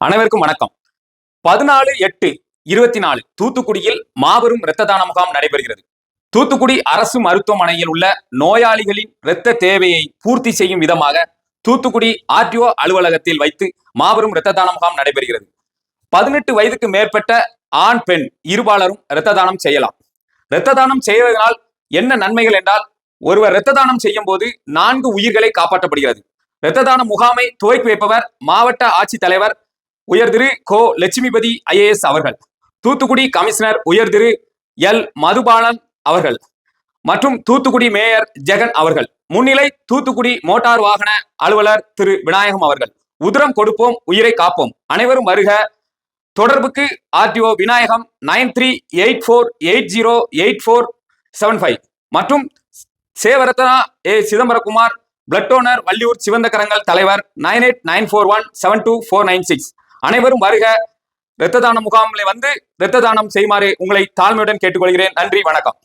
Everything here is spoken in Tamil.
அனைவருக்கும் வணக்கம். பதினாலு எட்டு இருபத்தி நாலு தூத்துக்குடியில் மாபெரும் இரத்த தான முகாம் நடைபெறுகிறது. தூத்துக்குடி அரசு மருத்துவமனையில் உள்ள நோயாளிகளின் இரத்த தேவையை பூர்த்தி செய்யும் விதமாக தூத்துக்குடி ஆர்டிஓ அலுவலகத்தில் வைத்து மாபெரும் இரத்த தான முகாம் நடைபெறுகிறது. பதினெட்டு வயதுக்கு மேற்பட்ட ஆண் பெண் இருபாலரும் இரத்த தானம் செய்யலாம். இரத்த தானம் செய்வதனால் என்ன நன்மைகள் என்றால் ஒருவர் இரத்த தானம் செய்யும் போது நான்கு உயிர்களை காப்பாற்றப்படுகிறது. இரத்த தான முகாமை துவக்கி வைப்பவர் மாவட்ட ஆட்சித்தலைவர் உயர் திரு கோ லட்சுமிபதி ஐஏஎஸ் அவர்கள் தூத்துக்குடி கமிஷனர் உயர் திரு எல். மதுபாலன் அவர்கள் மற்றும் தூத்துக்குடி மேயர் ஜெகன் அவர்கள். முன்னிலை தூத்துக்குடி மோட்டார் வாகன அலுவலர் திரு விநாயகம் அவர்கள். உதிரம் கொடுப்போம் உயிரை காப்போம். அனைவரும் வருக. தொடர்புக்கு RTO Vinayagam nine three eight four eight zero eight four seven five மற்றும் Sevaratna A. Chidambarakumar blood donor Valliyur சிவந்த கரங்கள் தலைவர் nine eight nine four one seven two four nine six. அனைவரும் வருக. இரத்த தான முகாமில் வந்து இரத்த தானம் செய்யுமாறு உங்களை தாழ்மையுடன் கேட்டுக்கொள்கிறேன். நன்றி வணக்கம்.